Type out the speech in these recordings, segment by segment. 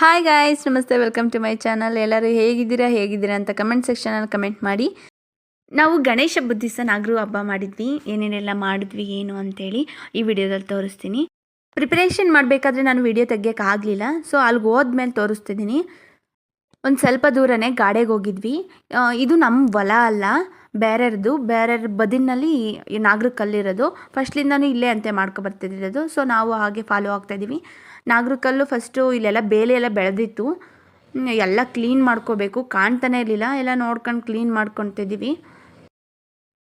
Hi guys ನಮಸ್ತೆ welcome to my channel ಎಲ್ಲರೂ ಹೇಗಿದ್ದೀರಾ ಹೇಗಿದ್ದೀರಾ ಅಂತ ಕಮೆಂಟ್ ಸೆಕ್ಷನಲ್ಲಿ ಕಮೆಂಟ್ ಮಾಡಿ. ನಾವು ಗಣೇಶ ದಿವಸ ನಾಗರು ಹಬ್ಬ ಮಾಡಿದ್ವಿ. ಏನೇನೆಲ್ಲ ಮಾಡಿದ್ವಿ, ಏನು ಅಂತೇಳಿ ಈ ವಿಡಿಯೋದಲ್ಲಿ ತೋರಿಸ್ತೀನಿ. ಪ್ರಿಪ್ರೇಷನ್ ಮಾಡಬೇಕಾದ್ರೆ ನಾನು ವಿಡಿಯೋ ತೆಗಿಯೋಕ್ಕಾಗಲಿಲ್ಲ ಸೊ ಅಲ್ಲಿಗೆ ಹೋದ್ಮೇಲೆ ತೋರಿಸ್ತಿದ್ದೀನಿ ಒಂದು ಸ್ವಲ್ಪ ದೂರನೇ ಗಾಡಿಗೆ ಹೋಗಿದ್ವಿ. ಇದು ನಮ್ಮ ಹೊಲ ಅಲ್ಲ ಬೇರೆಯವ್ರದ್ದು ಬೇರೆಯವ್ರ ಬದಿನಲ್ಲಿ ನಾಗರ ಕಲ್ಲಿರೋದು ಫಸ್ಟ್ಲಿಂದನೂ ಇಲ್ಲೇ ಅಂತೆ ಮಾಡ್ಕೊಬರ್ತಿದ್ದಿರೋದು ಸೊ ನಾವು ಹಾಗೆ ಫಾಲೋ ಆಗ್ತಾಯಿದ್ದೀವಿ ನಾಗರ ಕಲ್ಲು ಫಸ್ಟು ಇಲ್ಲೆಲ್ಲ ಬೇಲೆ ಎಲ್ಲ ಬೆಳೆದಿತ್ತು ಎಲ್ಲ ಕ್ಲೀನ್ ಮಾಡ್ಕೋಬೇಕು. ಕಾಣ್ತಾನೆ ಇರಲಿಲ್ಲ. ಎಲ್ಲ ನೋಡ್ಕೊಂಡು ಕ್ಲೀನ್ ಮಾಡ್ಕೊತಿದ್ದೀವಿ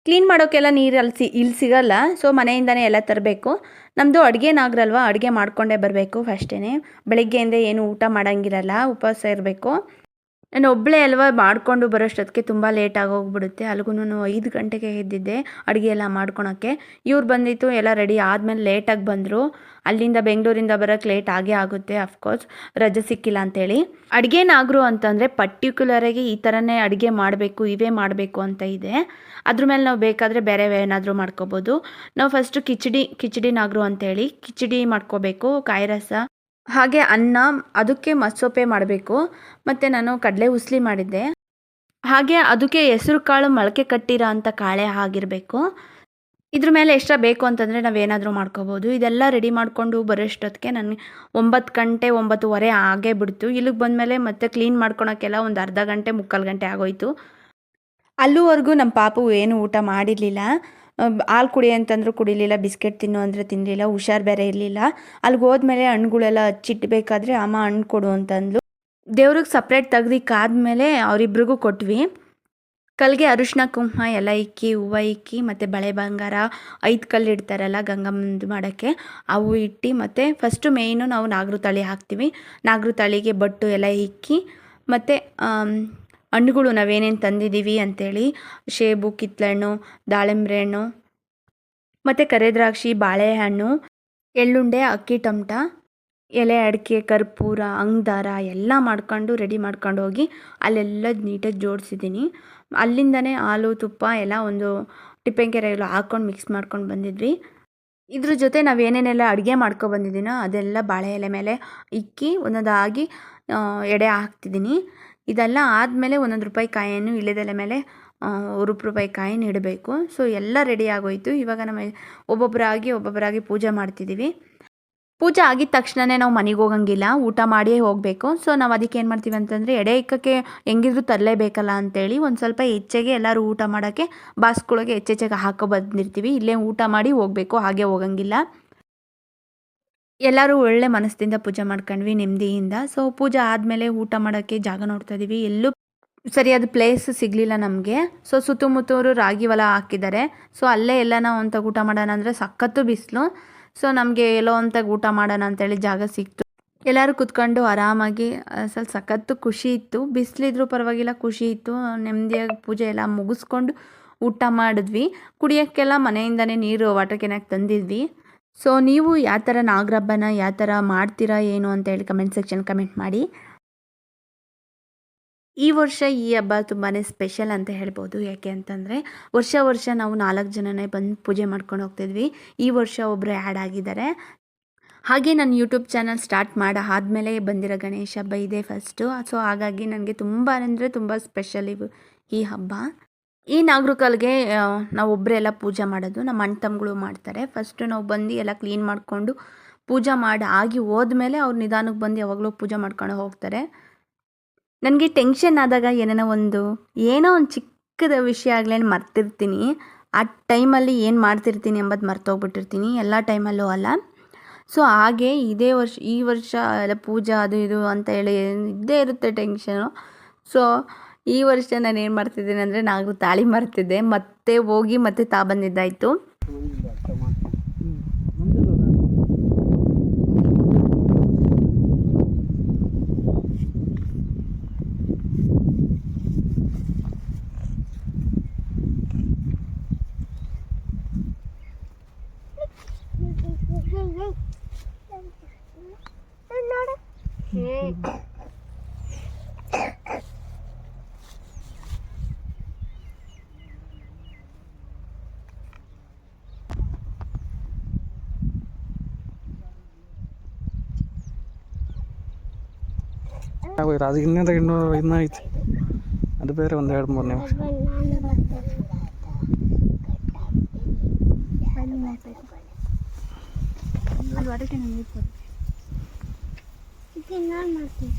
ಕ್ಲೀನ್ ಮಾಡೋಕ್ಕೆಲ್ಲ ನೀರು ಅಲ್ಲಿ ಸಿ, ಇಲ್ಲಿ ಸಿಗೋಲ್ಲ. ಸೊ ಮನೆಯಿಂದನೇ ಎಲ್ಲ ತರಬೇಕು. ನಮ್ಮದು ಅಡುಗೆ ನಾಗರಲ್ವ? ಅಡುಗೆ ಮಾಡಿಕೊಂಡೇ ಬರಬೇಕು ಫಸ್ಟೇ ಬೆಳಗ್ಗೆಯಿಂದ ಏನು ಊಟ ಮಾಡೋಂಗಿರಲ್ಲ. ಉಪವಾಸ ಇರಬೇಕು. ನಾನು ಒಬ್ಬಳೇ ಅಲ್ವಾ ಮಾಡಿಕೊಂಡು ಬರೋಷ್ಟೊತ್ತಿಗೆ ತುಂಬ ಲೇಟ್ ಆಗೋಗ್ಬಿಡುತ್ತೆ ಅಲ್ಗೂ ಐದು ಗಂಟೆಗೆ ಎದ್ದಿದ್ದೆ ಅಡುಗೆ ಎಲ್ಲ ಮಾಡ್ಕೊಳಕ್ಕೆ. ಇವ್ರು ಬಂದಿತ್ತು, ಎಲ್ಲ ರೆಡಿ ಆದಮೇಲೆ ಲೇಟಾಗಿ ಬಂದರು. ಅಲ್ಲಿಂದ ಬೆಂಗಳೂರಿಂದ ಬರೋಕ್ಕೆ ಲೇಟ್ ಆಗೇ ಆಗುತ್ತೆ ಅಫ್ಕೋರ್ಸ್ ರಜೆ ಸಿಕ್ಕಿಲ್ಲ ಅಂತೇಳಿ. ಅಡುಗೆ ನಾಗರು ಅಂತಂದರೆ ಪರ್ಟಿಕ್ಯುಲರಾಗಿ ಈ ಥರನೇ ಅಡುಗೆ ಮಾಡಬೇಕು, ಇವೇ ಮಾಡಬೇಕು ಅಂತ ಇದೆ. ಅದ್ರ ಮೇಲೆ ನಾವು ಬೇಕಾದರೆ ಬೇರೆ ಏನಾದರೂ ಮಾಡ್ಕೋಬೋದು. ನಾವು ಫಸ್ಟು ಕಿಚಡಿ ಕಿಚಡಿ ನಾಗರು ಅಂತೇಳಿ ಕಿಚಡಿ ಮಾಡ್ಕೋಬೇಕು, ಕಾಯಿ ರಸ. ಹಾಗೆ ಅನ್ನ ಅದಕ್ಕೆ ಮಸೊಪ್ಪೆ ಮಾಡಬೇಕು. ಮತ್ತು ನಾನು ಕಡಲೆ ಉಸ್ಲಿ ಮಾಡಿದ್ದೆ. ಹಾಗೆ ಅದಕ್ಕೆ ಹೆಸರು ಕಾಳು ಮೊಳಕೆ ಕಟ್ಟಿರೋ ಅಂಥ ಕಾಳೆ ಆಗಿರಬೇಕು ಇದ್ರ ಮೇಲೆ ಎಷ್ಟ ಬೇಕು ಅಂತಂದರೆ ನಾವೇನಾದರೂ ಮಾಡ್ಕೋಬೋದು. ಇದೆಲ್ಲ ರೆಡಿ ಮಾಡಿಕೊಂಡು ಬರೋಷ್ಟೊತ್ತಿಗೆ ನನಗೆ ಒಂಬತ್ತು ಗಂಟೆ, ಒಂಬತ್ತುವರೆ ಆಗೇ ಬಿಡ್ತು. ಇಲ್ಲಿಗೆ ಬಂದಮೇಲೆ ಮತ್ತೆ ಕ್ಲೀನ್ ಮಾಡ್ಕೊಳೋಕ್ಕೆಲ್ಲ ಒಂದು ಅರ್ಧ ಗಂಟೆ, ಮುಕ್ಕಾಲು ಗಂಟೆ ಆಗೋಯ್ತು. ಅಲ್ಲೂವರೆಗೂ ನಮ್ಮ ಪಾಪು ಏನು ಊಟ ಮಾಡಿರಲಿಲ್ಲ. ಹಾಲು ಕುಡಿ ಅಂತಂದ್ರು ಕುಡಿಲಿಲ್ಲ, ಬಿಸ್ಕೆಟ್ ತಿನ್ನು ಅಂದರೆ ತಿನ್ನಲಿಲ್ಲ ಹುಷಾರು ಬೇರೆ ಇರಲಿಲ್ಲ. ಅಲ್ಲಿಗೆ ಹೋದ್ಮೇಲೆ ಹಣ್ಣುಗಳೆಲ್ಲ ಹಚ್ಚಿಟ್ಬೇಕಾದ್ರೆ ಅಮ್ಮ ಹಣ್ಣು ಕೊಡು ಅಂತಂದ್ಲು. ದೇವ್ರಿಗೆ ಸಪ್ರೇಟ್ ತೆಗ್ದಿಕ್ಕಾದ್ಮೇಲೆ ಅವರಿಬ್ರಿಗೂ ಕೊಟ್ವಿ. ಕಲ್ಗೆ ಅರಿಶಿನ ಕುಂಕುಮ ಎಲ್ಲ ಇಕ್ಕಿ, ಹೂವು ಇಕ್ಕಿ, ಮತ್ತು ಬಳೆ ಬಂಗಾರ ಐದು ಕಲ್ಲು ಇಡ್ತಾರಲ್ಲ ಗಂಗಮ್ಮಂದು ಮಾಡೋಕ್ಕೆ. ಅವು ಇಟ್ಟು ಮತ್ತು ಫಸ್ಟು ಮೇಯ್ನು ನಾವು ನಾಗರು ತಳಿ ಹಾಕ್ತೀವಿ. ನಾಗರು ತಳಿಗೆ ಬಟ್ಟು ಎಲ್ಲ ಇಕ್ಕಿ, ಮತ್ತು ಹಣ್ಣುಗಳು ನಾವೇನೇನು ತಂದಿದ್ದೀವಿ ಅಂಥೇಳಿ ಸೇಬು ಕಿತ್ತಳೆಹಣ್ಣು ದಾಳಿಂಬ್ರೆ ಹಣ್ಣು, ಮತ್ತು ಕರೆದ್ರಾಕ್ಷಿ ಬಾಳೆಹಣ್ಣು, ಎಳ್ಳುಂಡೆ, ಅಕ್ಕಿ ಟಮಟ, ಎಲೆ, ಅಡಿಕೆ, ಕರ್ಪೂರ, ಅಂಗ್ದಾರ ಎಲ್ಲ ಮಾಡ್ಕೊಂಡು ರೆಡಿ ಮಾಡ್ಕೊಂಡು ಹೋಗಿ ಅಲ್ಲೆಲ್ಲ ನೀಟಾಗಿ ಜೋಡಿಸಿದ್ದೀನಿ. ಅಲ್ಲಿಂದನೇ ಹಾಲು, ತುಪ್ಪ ಎಲ್ಲ ಒಂದು ಟಿಪ್ಪೆಂಕೆರೆಗಳು ಹಾಕ್ಕೊಂಡು ಮಿಕ್ಸ್ ಮಾಡ್ಕೊಂಡು ಬಂದಿದ್ವಿ. ಇದ್ರ ಜೊತೆ ನಾವು ಏನೇನೆಲ್ಲ ಅಡುಗೆ ಮಾಡ್ಕೊ ಬಂದಿದ್ದೀನೋ ಅದೆಲ್ಲ ಬಾಳೆ ಎಲೆ ಮೇಲೆ ಇಕ್ಕಿ ಒಂದೊಂದಾಗಿ ಎಡೆ ಹಾಕ್ತಿದ್ದೀನಿ. ಇದೆಲ್ಲ ಆದಮೇಲೆ ಒಂದೊಂದು ರೂಪಾಯಿ ಕಾಯನ್ನು ಇಳಿದೆಲೆ ಮೇಲೆ ಆ, ರೂಪಾಯಿ ಕಾಯನ್ನು ಕಾಯಿನ ಇಡಬೇಕು ಸೊ ಎಲ್ಲ ರೆಡಿ ಆಗೋಯಿತು. ಇವಾಗ ನಮ್ಮ ಒಬ್ಬೊಬ್ಬರಾಗಿ ಒಬ್ಬೊಬ್ಬರಾಗಿ ಪೂಜೆ ಮಾಡ್ತಿದ್ದೀವಿ. ಪೂಜೆ ಆಗಿದ ತಕ್ಷಣವೇ ನಾವು ಮನೆಗೆ ಹೋಗಂಗಿಲ್ಲ. ಊಟ ಮಾಡಿಯೇ ಹೋಗಬೇಕು. ಸೊ ನಾವು ಅದಕ್ಕೆ ಏನು ಮಾಡ್ತೀವಿ ಅಂತಂದರೆ ಎಡೆ ಇಕ್ಕಕ್ಕೆ ಹೆಂಗಿದ್ರು ತರಲೇಬೇಕಲ್ಲ ಅಂತೇಳಿ ಒಂದು ಸ್ವಲ್ಪ ಹೆಚ್ಚಿಗೆ ಎಲ್ಲರೂ ಊಟ ಮಾಡೋಕ್ಕೆ ಬಾಸ್ಕೊಳಗೆ ಹೆಚ್ಚೆಚ್ಚಾಗಿ ಹಾಕೋ ಬಂದಿರ್ತೀವಿ. ಇಲ್ಲೇ ಊಟ ಮಾಡಿ ಹೋಗಬೇಕು. ಹಾಗೆ ಹೋಗಂಗಿಲ್ಲ. ಎಲ್ಲರೂ ಒಳ್ಳೆ ಮನಸ್ಸಿಂದ ಪೂಜೆ ಮಾಡ್ಕೊಂಡ್ವಿ ನೆಮ್ಮದಿಯಿಂದ. ಸೊ ಪೂಜೆ ಆದಮೇಲೆ ಊಟ ಮಾಡೋಕ್ಕೆ ಜಾಗ ನೋಡ್ತಾ ಇದ್ದೀವಿ ಎಲ್ಲೂ ಸರಿಯಾದ ಪ್ಲೇಸ್ ಸಿಗಲಿಲ್ಲ ನಮಗೆ. ಸೊ ಸುತ್ತಮುತ್ತವರು ರಾಗಿ ಹೊಲ ಹಾಕಿದ್ದಾರೆ. ಸೊ ಅಲ್ಲೇ ಎಲ್ಲ ನಾವು ಅಂತ ಊಟ ಮಾಡೋಣ ಅಂದರೆ ಸಖತ್ತು ಬಿಸಿಲು. ಸೊ ನಮಗೆ ಎಲ್ಲೋ ಅಂತ ಊಟ ಮಾಡೋಣ ಅಂತೇಳಿ ಜಾಗ ಸಿಕ್ತು. ಎಲ್ಲರೂ ಕುತ್ಕೊಂಡು ಆರಾಮಾಗಿ ಸ್ವಲ್ಪ ಸಖತ್ತು ಖುಷಿ ಇತ್ತು. ಬಿಸಿಲಿದ್ರೂ ಪರವಾಗಿಲ್ಲ, ಖುಷಿ ಇತ್ತು. ನೆಮ್ಮದಿಯಾಗಿ ಪೂಜೆ ಎಲ್ಲ ಮುಗಿಸ್ಕೊಂಡು ಊಟ ಮಾಡಿದ್ವಿ. ಕುಡಿಯೋಕ್ಕೆಲ್ಲ ಮನೆಯಿಂದನೇ ನೀರು ವಾಟರ್ ಕೆನಾಗಿ ತಂದಿದ್ವಿ. ಸೊ ನೀವು ಯಾವ ಥರ ನಾಗರಬ್ಬನ ಯಾವ ಥರ ಮಾಡ್ತೀರಾ ಏನು ಅಂತ ಹೇಳಿ ಕಮೆಂಟ್ ಸೆಕ್ಷನ್ ಕಮೆಂಟ್ ಮಾಡಿ. ಈ ವರ್ಷ ಈ ಹಬ್ಬ ತುಂಬಾ ಸ್ಪೆಷಲ್ ಅಂತ ಹೇಳ್ಬೋದು. ಯಾಕೆ ಅಂತಂದರೆ, ವರ್ಷ ವರ್ಷ ನಾವು ನಾಲ್ಕು ಜನನೇ ಬಂದು ಪೂಜೆ ಮಾಡ್ಕೊಂಡು ಹೋಗ್ತಿದ್ವಿ. ಈ ವರ್ಷ ಒಬ್ಬರು ಆ್ಯಡ್ ಆಗಿದ್ದಾರೆ. ಹಾಗೆ ನಾನು ಯೂಟ್ಯೂಬ್ ಚಾನಲ್ ಸ್ಟಾರ್ಟ್ ಮಾಡಿ ಆದಮೇಲೆ ಬಂದಿರೋ ಗಣೇಶ ಹಬ್ಬ ಇದೆ ಫಸ್ಟು ಸೊ ಹಾಗಾಗಿ ನನಗೆ ತುಂಬ ಅಂದರೆ ತುಂಬ ಸ್ಪೆಷಲ್ ಇವು ಈ ಹಬ್ಬ. ಈ ನಾಗರಕಲ್ಗೆ ನಾವು ಒಬ್ಬರೇ ಎಲ್ಲ ಪೂಜೆ ಮಾಡೋದು. ನಮ್ಮ ಅಣ್ಣ ತಮ್ಮಗಳು ಮಾಡ್ತಾರೆ. ಫಸ್ಟು ನಾವು ಬಂದು ಎಲ್ಲ ಕ್ಲೀನ್ ಮಾಡಿಕೊಂಡು ಪೂಜೆ ಮಾಡಿ ಆಗಿ ಹೋದ್ಮೇಲೆ ಅವ್ರು ನಿಧಾನಕ್ಕೆ ಬಂದು ಯಾವಾಗಲೂ ಪೂಜೆ ಮಾಡ್ಕೊಂಡು ಹೋಗ್ತಾರೆ. ನನಗೆ ಟೆನ್ಷನ್ ಆದಾಗ ಏನೇನೋ ಒಂದು, ಏನೋ ಒಂದು ಚಿಕ್ಕದ ವಿಷಯ ಆಗಲೇನು ಮರ್ತಿರ್ತೀನಿ. ಆ ಟೈಮಲ್ಲಿ ಏನು ಮಾಡ್ತಿರ್ತೀನಿ ಎಂಬುದು ಮರ್ತೋಗ್ಬಿಟ್ಟಿರ್ತೀನಿ. ಎಲ್ಲ ಟೈಮಲ್ಲೂ ಅಲ್ಲ. ಸೊ ಹಾಗೆ ಇದೇ ವರ್ಷ, ಈ ವರ್ಷ ಎಲ್ಲ ಪೂಜಾ ಅದು ಇದು ಅಂತ ಹೇಳಿ ಇದ್ದೇ ಇರುತ್ತೆ ಟೆನ್ಷನು ಸೊ ಈ ವರ್ಷ ನಾನು ಏನು ಮಾಡ್ತಿದ್ದೇನೆ ಅಂದರೆ ನಾನು ತಾಳಿ ಮರ್ತಿದ್ದೆ ಮತ್ತೆ ಹೋಗಿ ಮತ್ತೆ ತಾ ಬಂದಿದ್ದಾಯಿತು Mm-hmm. ಅದು ಇನ್ನೊಂದು ಇನ್ನೂ ಇನ್ನೂ ಐತಿ ಅದು ಬೇರೆ ಒಂದು ಎರಡು ಮೂರು ನಿಮಿಷ ಅದು ಹೊರಗೆ ನೀರು ನಾನು ಮಾಡ್ತೀನಿ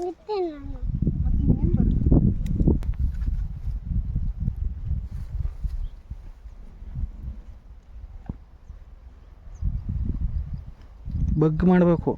ಇರ್ತೇನೆ ನಾನು ಬಗ್ ಮಾಡಬೇಕು.